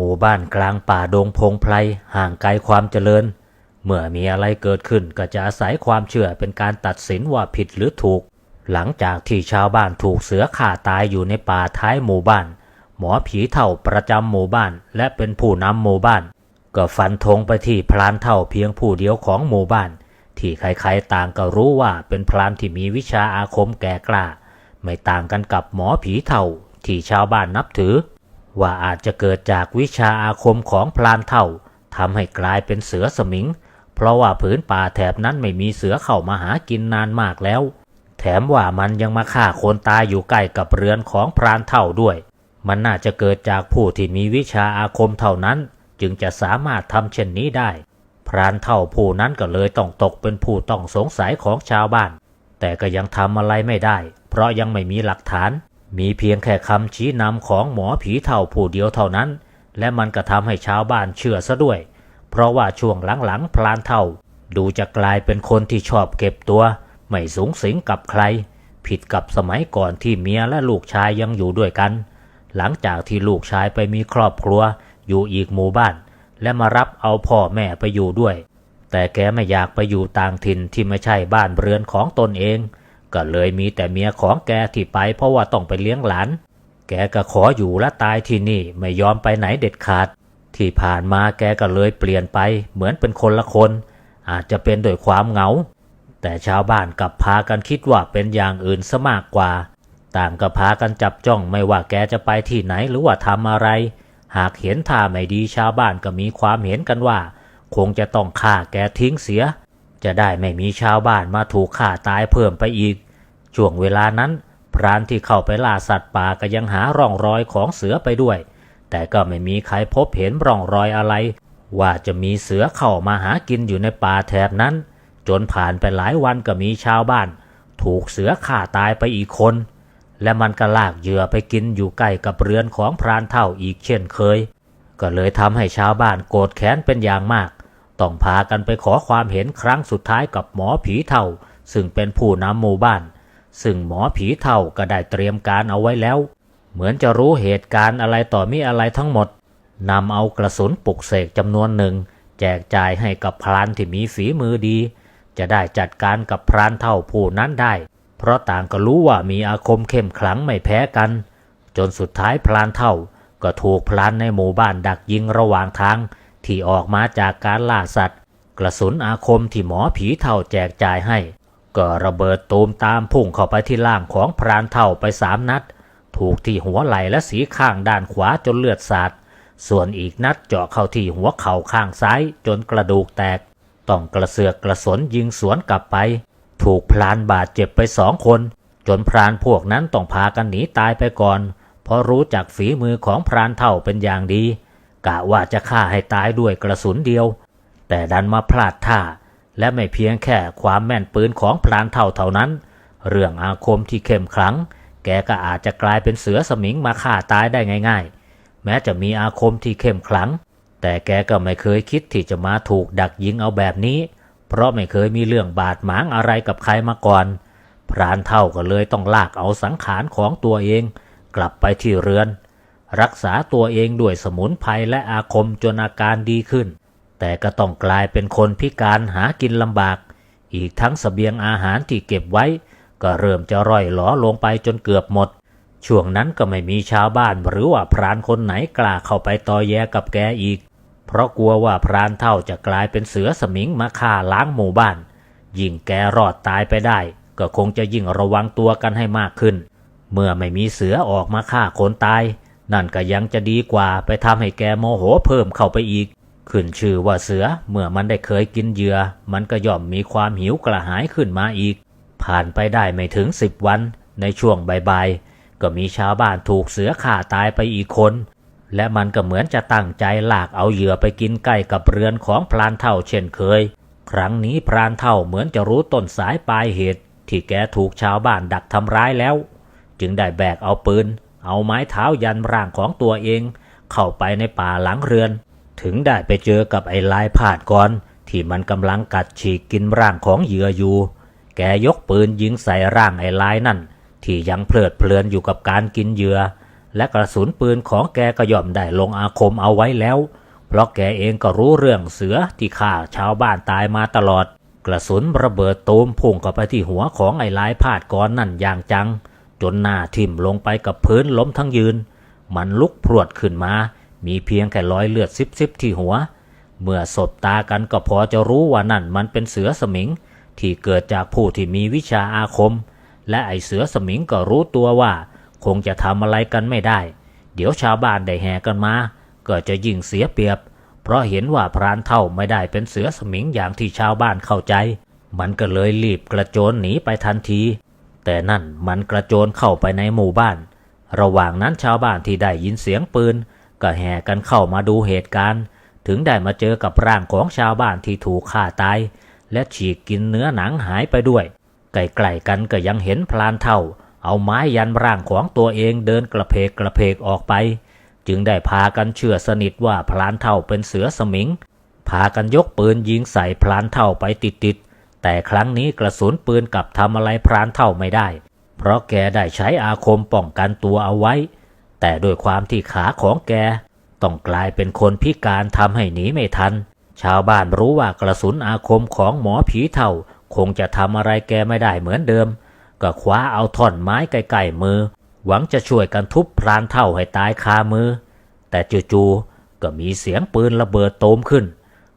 หมู่บ้านกลางป่าดงพงไพรห่างไกลความเจริญ เมื่อมีอะไรเกิดขึ้นก็จะอาศัยความเชื่อเป็นการตัดสินว่าผิดหรือถูก หลังจากที่ชาวบ้านถูกเสือข่าตายอยู่ในป่าท้ายหมู่บ้าน หมอผีเท่าประจำหมู่บ้านและเป็นผู้นำหมู่บ้าน ก็ฟันธงไปที่พรานเท่าเพียงผู้เดียวของหมู่บ้าน ที่ใครๆต่างก็รู้ว่าเป็นพรานที่มีวิชาอาคมแก่กล้า ไม่ต่างกันกับหมอผีเท่าที่ชาวบ้านนับถือ ว่าอาจจะเกิดจากวิชาอาคมของพรานเท่าทำให้กลายเป็นเสือสมิง เพราะว่าผืนป่าแถบนั้นไม่มีเสือเข้ามาหากินนานมากแล้ว แถมว่ามันยังมาฆ่าคนตายอยู่ใกล้กับเรือนของพรานเท่าด้วย มันน่าจะเกิดจากผู้ที่มีวิชาอาคมเท่านั้น จึงจะสามารถทำเช่นนี้ได้ พรานเท่าผู้นั้นก็เลยต้องตกเป็นผู้ต้องสงสัยของชาวบ้าน แต่ก็ยังทำอะไรไม่ได้ เพราะยังไม่มีหลักฐาน มีเพียงแค่คำชี้นำของหมอผีเท่าผู้เดียวเท่านั้น และมันก็ทำให้ชาวบ้านเชื่อซะด้วย เพราะว่าช่วงหลังๆพลานเท่า ดูจะกลายเป็นคนที่ชอบเก็บตัว ไม่สูงสิงกับใคร ผิดกับสมัยก่อนที่เมียและลูกชายยังอยู่ด้วยกัน หลังจากที่ลูกชายไปมีครอบครัว อยู่อีกหมู่บ้าน และมารับเอาพ่อแม่ไปอยู่ด้วย แต่แกไม่อยากไปอยู่ต่างถิ่นที่ไม่ใช่บ้านเรือนของตนเอง ก็เลยมีแต่เมียของแกที่ไปเพราะว่าต้องไปเลี้ยงหลาน แกก็ขออยู่และตายที่นี่ไม่ยอมไปไหนเด็ดขาด ที่ผ่านมาแกก็เลยเปลี่ยนไปเหมือนเป็นคนละคน อาจจะเป็นโดยความเหงา แต่ชาวบ้านกลับพากันคิดว่าเป็นอย่างอื่นซะมากกว่า ต่างก็พากันจับจ้องไม่ว่าแกจะไปที่ไหนหรือว่าทำอะไร หากเห็นท่าไม่ดีชาวบ้านก็มีความเห็นกันว่า คงจะต้องฆ่าแกทิ้งเสีย จะได้ไม่มีชาวบ้านมาถูกฆ่าตายเพิ่มไปอีก ช่วงเวลานั้น พรานที่เข้าไปล่าสัตว์ป่าก็ยังหาร่องรอยของเสือไปด้วย แต่ก็ไม่มีใครพบเห็นร่องรอยอะไร ว่าจะมีเสือเข้ามาหากินอยู่ในป่าแถบนั้น จนผ่านไปหลายวันก็มีชาวบ้าน ถูกเสือฆ่าตายไปอีกคน และมันก็ลากเหยื่อไปกินอยู่ใกล้กับเรือนของพรานเท่าอีกเช่นเคย ก็เลยทำให้ชาวบ้านโกรธแค้นเป็นอย่างมาก ต้องพากันไปขอความเห็นครั้งสุดท้ายกับหมอผีเท่าซึ่งเป็นผู้นำหมู่บ้าน ซึ่งหมอผีเท่าก็ได้เตรียมการเอาไว้แล้ว เหมือนจะรู้เหตุการณ์อะไรต่อมีอะไรทั้งหมดนำเอากระสุนปลุกเสกจำนวนหนึ่ง แจกจ่ายให้กับพรานที่มีฝีมือดี จะได้จัดการกับพรานเท่าผู้นั้นได้ เพราะต่างก็รู้ว่ามีอาคมเข้มขลังไม่แพ้กัน จนสุดท้ายพรานเท่าก็ถูกพรานในหมู่บ้านดักยิงระหว่างทาง ที่ออกมาจากการล่าสัตว์ กระสุนอาคมที่หมอผีเท่าแจกจ่ายให้ ก็ระเบิดตูมตามพุ่งเข้าไปที่ล่างของพรานเท่าไปสามนัด ถูกที่หัวไหล่และสีข้างด้านขวาจนเลือดสาดส่วนอีกนัดเจาะเข้าที่หัวเข่าข้างซ้ายจนกระดูกแตก ต้องกระเสือกกระสนยิงสวนกลับไป ถูกพลานบาดเจ็บไปสองคน จนพรานพวกนั้นต้องพากันหนีตายไปก่อน เพราะรู้จักฝีมือของพรานเท่าเป็นอย่างดี กะว่าจะฆ่าให้ตายด้วยกระสุนเดียว แต่ดันมาพลาดท่า และไม่เพียงแค่ความแม่นปืนของพรานเท่าเท่านั้น เรื่องอาคมที่เข้มขลัง แกก็อาจจะกลายเป็นเสือสมิงมาฆ่าตายได้ง่าย ๆ แม้จะมีอาคมที่เข้มขลัง แต่แกก็ไม่เคยคิดที่จะมาถูกดักยิงเอาแบบนี้ เพราะไม่เคยมีเรื่องบาดหมางอะไรกับใครมาก่อน พรานเท่าก็เลยต้องลากเอาสังขารของตัวเอง กลับไปที่เรือน รักษาตัวเองด้วยสมุนไพรและอาคมจนอาการดีขึ้น แต่ก็ต้องกลายเป็นคนพิการหากินลำบาก อีกทั้งสเสบียงอาหารที่เก็บไว้ ก็เริ่มจะร่อยหลอลงไปจนเกือบหมด ช่วงนั้นก็ไม่มีชาวบ้านหรือว่าพรานคนไหนกล้าเข้าไปตอแยกับแกอีก เพราะกลัวว่าพรานเท่าจะกลายเป็นเสือสมิงมาฆ่าล้างหมู่บ้าน ยิ่งแกรอดตายไปได้ ก็คงจะยิ่งระวังตัวกันให้มากขึ้น เมื่อไม่มีเสือออกมาฆ่าคนตาย นั่นก็ยังจะดีกว่าไปทำให้แกโมโหเพิ่มเข้าไปอีก ขึ้นชื่อว่าเสือเมื่อมันได้เคยกินเหยื่อ มันก็ย่อมมีความหิวกระหายขึ้นมาอีก ผ่านไปได้ไม่ถึงสิบวันในช่วงบ่ายๆก็มีชาวบ้านถูกเสือฆ่าตายไปอีกคน และมันก็เหมือนจะตั้งใจลากเอาเหยื่อไปกินใกล้กับเรือนของพรานเท่าเช่นเคย ครั้งนี้พรานเท่าเหมือนจะรู้ต้นสายปลายเหตุ ที่แกถูกชาวบ้านดักทำร้ายแล้ว จึงได้แบกเอาปืน เอาไม้เท้ายันร่างของตัวเอง เข้าไปในป่าหลังเรือน ถึงได้ไปเจอกับไอ้ลายผาดก่อน ที่มันกำลังกัดฉีกกินร่างของเหยื่ออยู่ แกยกปืนยิงใส่ร่างไอ้ลายนั่น ที่ยังเพลิดเพลินอยู่กับการกินเหยื่อ และกระสุนปืนของแกก็ย่อมได้ลงอาคมเอาไว้แล้ว เพราะแกเองก็รู้เรื่องเสือที่ฆ่าชาวบ้านตายมาตลอด กระสุนระเบิดตูมพุ่งเข้าไปที่หัวของไอ้ลายพาดก้อนนั่นอย่างจัง จนหน้าทิ่มลงไปกับพื้นล้มทั้งยืน มันลุกพรวดขึ้นมา มีเพียงแค่รอยเลือดซิบๆที่หัว เมื่อสบตากันก็พอจะรู้ว่านั่นมันเป็นเสือสมิง ที่เกิดจากผู้ที่มีวิชาอาคม และไอเสือสมิงก็รู้ตัวว่า คงจะทำอะไรกันไม่ได้ เดี๋ยวชาวบ้านได้แห่กันมาก็จะยิ่งเสียเปรียบ เพราะเห็นว่าพรานเท่าไม่ได้เป็นเสือสมิงอย่างที่ชาวบ้านเข้าใจ มันก็เลยรีบกระโจนหนีไปทันที แต่นั่นมันกระโจนเข้าไปในหมู่บ้าน ระหว่างนั้นชาวบ้านที่ได้ยินเสียงปืน ก็แห่กันเข้ามาดูเหตุการณ์ ถึงได้มาเจอกับร่างของชาวบ้านที่ถูกฆ่าตาย และฉีกกินเนื้อหนังหายไปด้วยใกล้ๆกันก็ยังเห็นพลานเท่า เอาไม้ยันร่างของตัวเองเดินกระเพกกระเพกออกไป จึงได้พากันเชื่อสนิทว่าพลานเท่าเป็นเสือสมิง พากันยกปืนยิงใส่พลานเท่าไปติดๆ แต่ครั้งนี้กระสุนปืนกลับทำอะไรพลานเท่าไม่ได้ เพราะแกได้ใช้อาคมป้องกันตัวเอาไว้ แต่ด้วยความที่ขาของแก ต้องกลายเป็นคนพิการทำให้หนีไม่ทัน ชาวบ้านรู้ว่ากระสุนอาคมของหมอผีเท่า คงจะทำอะไรแกไม่ได้เหมือนเดิม ก็คว้าเอาท่อนไม้ใกล้ๆมือ หวังจะช่วยกันทุบพรานเท่าให้ตายคามือ แต่จู่ๆก็มีเสียงปืนระเบิดโตมขึ้น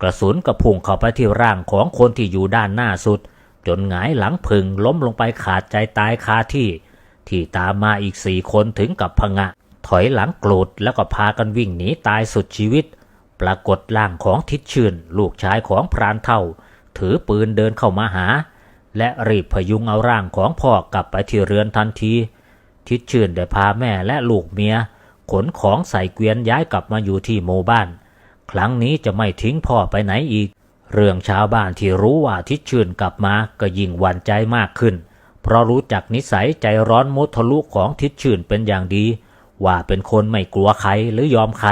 กระสุนก็พุ่งเข้าไปที่ร่างของคนที่อยู่ด้านหน้าสุด จนหงายหลังพึงล้มลงไปขาดใจตายคาที่ ที่ตามมาอีกสี่คนถึงกับพงะ ถอยหลังโกรธแล้วก็พากันวิ่งหนีตายสุดชีวิต ปรากฏร่างของทิดชื่น ลูกชายของพรานเท่า ถือปืนเดินเข้ามาหา และรีบพยุงเอาร่างของพ่อกลับไปที่เรือนทันที ทิดชื่นได้พาแม่และลูกเมียขนของใส่เกวียนย้ายกลับมาอยู่ที่หมู่บ้าน ครั้งนี้จะไม่ทิ้งพ่อไปไหนอีก เรื่องชาวบ้านที่รู้ว่าทิดชื่นกลับมาก็ยิ่งหวั่นใจมากขึ้น เพราะรู้จักนิสัยใจร้อนมุทะลุของทิดชื่นเป็นอย่างดี ว่าเป็นคนไม่กลัวใครหรือยอมใคร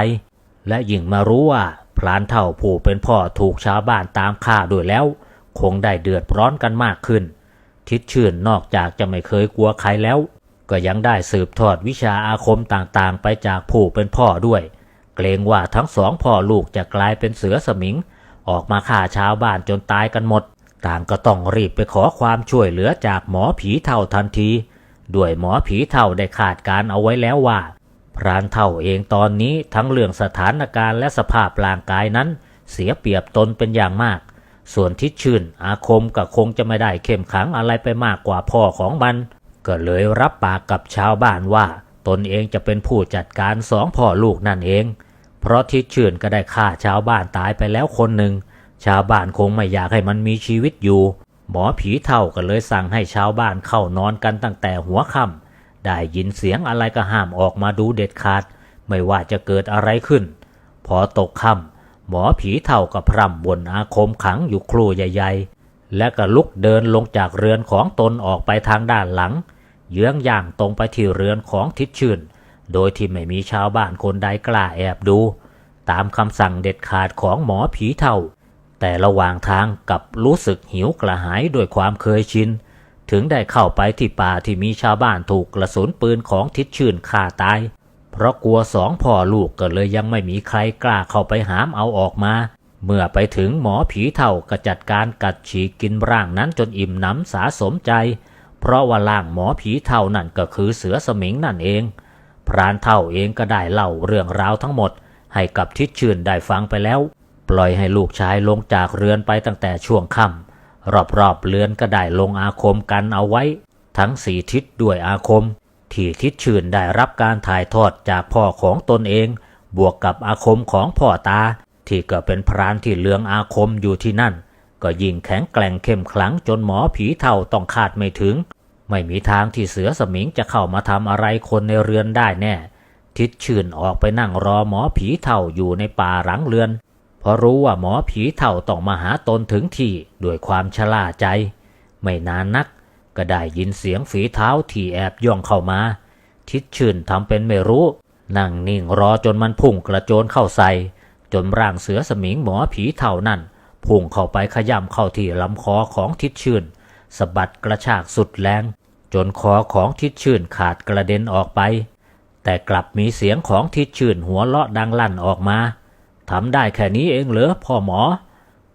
และยิ่งมารู้ว่าพลานเท่าผู้เป็นพ่อถูกชาวบ้านตามฆ่าด้วยแล้ว คงได้เดือดร้อนกันมากขึ้น ทิดชื่นนอกจากจะไม่เคยกลัวใครแล้ว ก็ยังได้สืบทอดวิชาอาคมต่างๆ ไปจากผู้เป็นพ่อด้วย เกรงว่าทั้งสองพ่อลูกจะกลายเป็นเสือสมิง ออกมาฆ่าชาวบ้านจนตายกันหมด ต่างก็ต้องรีบไปขอความช่วยเหลือจากหมอผีเท่าทันที ด้วยหมอผีเท่าได้คาดการเอาไว้แล้วว่า พรานเท่าเองตอนนี้ทั้งเรื่องสถานการณ์และสภาพร่างกายนั้น เสียเปรียบตนเป็นอย่างมาก ส่วนทิศชื่นอาคมก็คงจะไม่ได้เข้มขังอะไรไปมากกว่าพ่อของมัน ก็เลยรับปากกับชาวบ้านว่า ตนเองจะเป็นผู้จัดการสองพ่อลูกนั่นเอง เพราะทิศชื่นก็ได้ฆ่าชาวบ้านตายไปแล้วคนหนึ่ง ชาวบ้านคงไม่อยากให้มันมีชีวิตอยู่ หมอผีเท่าก็เลยสั่งให้ชาวบ้านเข้านอนกันตั้งแต่หัวค่ำได้ยินเสียงอะไรก็ห้ามออกมาดูเด็ดขาด ไม่ว่าจะเกิดอะไรขึ้น พอตกค่ำหมอผีเท่ากับพร่ำบนอาคมขังอยู่ครูใหญ่ ๆ และก็ลุกเดินลงจากเรือนของตนออกไปทางด้านหลัง เยื้องย่างตรงไปที่เรือนของทิดชื่น โดยที่ไม่มีชาวบ้านคนใดกล้าแอบดู ตามคำสั่งเด็ดขาดของหมอผีเท่า แต่ระหว่างทางกับรู้สึกหิวกระหายด้วยความเคยชิน ถึงได้เข้าไปที่ป่าที่มีชาวบ้านถูกกระสุนปืนของทิดชื่นฆ่าตาย เพราะกลัวสองพ่อลูกก็เลยยังไม่มีใครกล้าเข้าไปหามเอาออกมาเมื่อไปถึงหมอผีเท่าก็จัดการกัดฉีกกินร่างนั้นจนอิ่มหนำสาสมใจ เพราะว่าร่างหมอผีเท่านั่นก็คือเสือสมิงนั่นเอง พรานเท่าเองก็ได้เล่าเรื่องราวทั้งหมด ให้กับทิดชื่นได้ฟังไปแล้ว ปล่อยให้ลูกชายลงจากเรือนไปตั้งแต่ช่วงค่ำรอบๆเรือนก็ได้ลงอาคมกันเอาไว้ ทั้งสี่ทิศด้วยอาคม ที่ทิศชื่นได้รับการถ่ายทอดจากพ่อของตนเอง บวกกับอาคมของพ่อตา ที่ก็เป็นพรานที่เลืองอาคมอยู่ที่นั่น ก็ยิ่งแข็งแกร่งเข้มขลังจนหมอผีเท่าต้องคาดไม่ถึง ไม่มีทางที่เสือสมิงจะเข้ามาทำอะไรคนในเรือนได้แน่ ทิดชื่นออกไปนั่งรอหมอผีเท่าอยู่ในป่าหลังเรือน เพราะรู้ว่าหมอผีเท่าต้องมาหาตนถึงที่ด้วยความชราใจ ไม่นานนักก็ได้ยินเสียงฝีเท้าที่แอบย่องเข้ามา ทิดชื่นทำเป็นไม่รู้ นั่งนิ่งรอจนมันพุ่งกระโจนเข้าใส่ จนร่างเสือสมิงหมอผีเท่านั่น พุ่งเข้าไปขย่ำเข้าที่ลำคอของทิดชื่นสะบัดกระชากสุดแรง จนคอของทิดชื่นขาดกระเด็นออกไป แต่กลับมีเสียงของทิดชื่นหัวเราะดังลั่นออกมาทำได้แค่นี้เองเหรอพ่อหมอ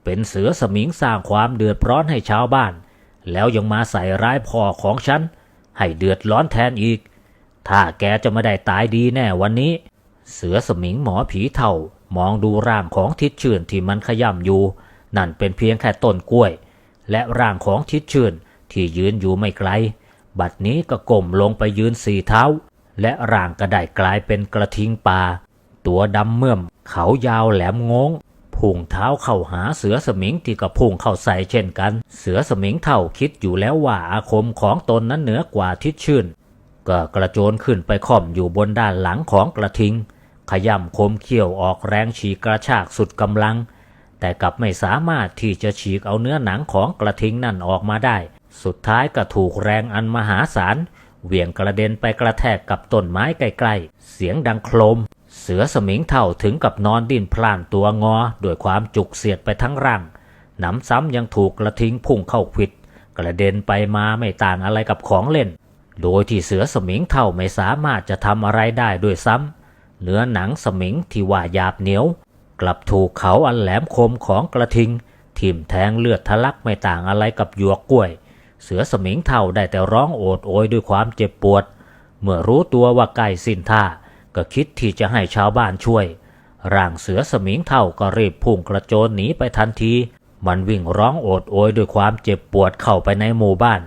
เป็นเสือสมิงสร้างความเดือดร้อนให้ชาวบ้าน แล้วยังมาใส่ร้ายพ่อของฉัน ให้เดือดร้อนแทนอีก ถ้าแกจะไม่ได้ตายดีแน่วันนี้ เสือสมิงหมอผีเท่ามองดูร่างของทิดชื่นที่มันขย่ำอยู่ นั่นเป็นเพียงแค่ต้นกล้วย และร่างของทิดชื่นที่ยืนอยู่ไม่ไกล บัดนี้ก็ก้มลงไปยืนสี่เท้า และร่างก็ได้กลายเป็นกระทิงป่า ตัวดำเมื่อม เขายาวแหลมงงพุ่งเท้าเข้าหาเสือสมิงที่ก็พุ่งเข้าใส่เช่นกัน เสือสมิงเท่าคิดอยู่แล้วว่าอาคมของตนนั้นเหนือกว่าทิดชื่น ก็กระโจนขึ้นไปค่อมอยู่บนด้านหลังของกระทิง ขย่ำคมเขี้ยวออกแรงฉีกกระชากสุดกำลัง แต่กลับไม่สามารถที่จะฉีกเอาเนื้อหนังของกระทิงนั่นออกมาได้ สุดท้ายก็ถูกแรงอันมหาศาลเหวี่ยงกระเด็นไปกระแทกกับต้นไม้ใกล้ๆ เสียงดังโครม เสือสมิงเท่าถึงกับนอนดิ้นพล่านตัวงอด้วยความจุกเสียดไปทั้งร่างหนำซ้ำยังถูกกระทิงพุ่งเข้าควิด กระเด็นไปมาไม่ต่างอะไรกับของเล่น โดยที่เสือสมิงเท่าไม่สามารถจะทำอะไรได้ด้วยซ้ำเนื้อหนังสมิงที่ว่าหยาบเหนียว กลับถูกเขาอันแหลมคมของกระทิง ทิ่มแทงเลือดทะลักไม่ต่างอะไรกับหยวกกล้วย เสือสมิงเท่าได้แต่ร้องโอดโอยด้วยความเจ็บปวด เมื่อรู้ตัวว่าใกล้สิ้นท่า ก็คิดที่จะให้ชาวบ้านช่วย ร่างเสือสมิงเท่าก็รีบพุ่งกระโจนหนีไปทันที มันวิ่งร้องโอดโอยด้วยความเจ็บปวดเข้าไปในหมู่บ้าน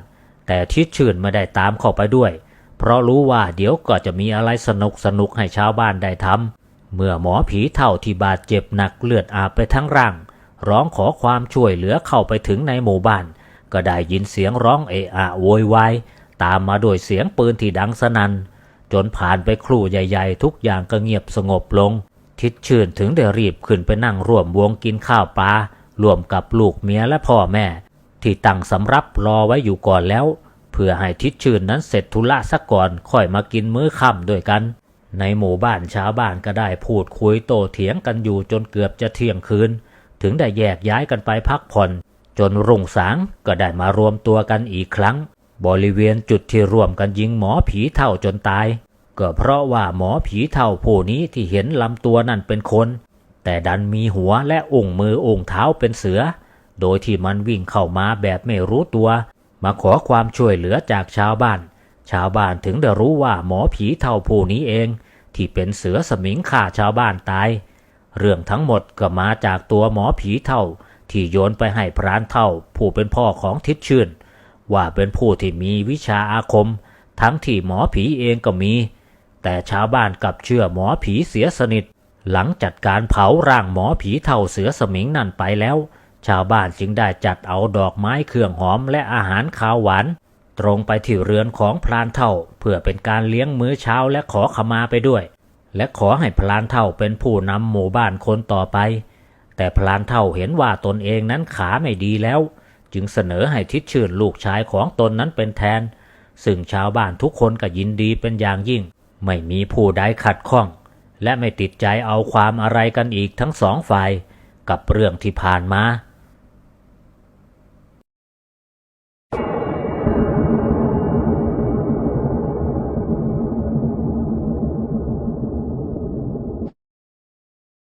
แต่ทิดชื่นไม่ได้ตามเข้าไปด้วย เพราะรู้ว่าเดี๋ยวก็จะมีอะไรสนุกสนุกให้ชาวบ้านได้ทำ เมื่อหมอผีเท่าที่บาดเจ็บหนักเลือดอาบไปทั้งร่าง ร้องขอความช่วยเหลือเข้าไปถึงในหมู่บ้าน ก็ได้ยินเสียงร้องเอะอะโวยวายตามมาด้วยเสียงปืนที่ดังสนัน่นจนผ่านไปครู่ใหญ่ๆ ทุกอย่างก็เงียบสงบลง ทิดชื่นถึงได้รีบขึ้นไปนั่งร่วมวงกินข้าวปลารวมกับลูกเมียและพ่อแม่ ที่ตั้งสำรับรอไว้อยู่ก่อนแล้ว เพื่อให้ทิดชื่นนั้นเสร็จธุระซะก่อนค่อยมากินมื้อค่ำด้วยกัน ในหมู่บ้านชาวบ้านก็ได้พูดคุยโต้เถียงกันอยู่จนเกือบจะเที่ยงคืน ถึงได้แยกย้ายกันไปพักผ่อน จนรุ่งสางก็ได้มารวมตัวกันอีกครั้ง บริเวณจุดที่ร่วมกันยิงหมอผีเท่าจนตาย ก็เพราะว่าหมอผีเท่าผู้นี้ที่เห็นลำตัวนั่นเป็นคน แต่ดันมีหัวและองค์มือองค์เท้าเป็นเสือ โดยที่มันวิ่งเข้ามาแบบไม่รู้ตัว มาขอความช่วยเหลือจากชาวบ้าน ชาวบ้านถึงได้รู้ว่าหมอผีเท่าผู้นี้เอง ที่เป็นเสือสมิงฆ่าชาวบ้านตาย เรื่องทั้งหมดก็มาจากตัวหมอผีเท่า ที่โยนไปให้พรานเท่า ผู้เป็นพ่อของทิดชื่น ว่าเป็นผู้ที่มีวิชาอาคม ทั้งที่หมอผีเองก็มี แต่ชาวบ้านกลับเชื่อหมอผีเสียสนิท หลังจัดการเผาร่างหมอผีเท่าเสือสมิงนั่นไปแล้ว ชาวบ้านจึงได้จัดเอาดอกไม้เครื่องหอมและอาหารคาวหวาน ตรงไปที่เรือนของพรานเท่า เพื่อเป็นการเลี้ยงมื้อเช้าและขอขมาไปด้วย และขอให้พลานเท่าเป็นผู้นำหมู่บ้านคนต่อไป แต่พลานเท่าเห็นว่าตนเองนั้นขาไม่ดีแล้ว จึงเสนอให้ทิดชื่นลูกชายของตนนั้นเป็นแทน ซึ่งชาวบ้านทุกคนก็ยินดีเป็นอย่างยิ่ง ไม่มีผู้ใดขัดข้อง และไม่ติดใจเอาความอะไรกันอีกทั้งสองฝ่าย กับเรื่องที่ผ่านมา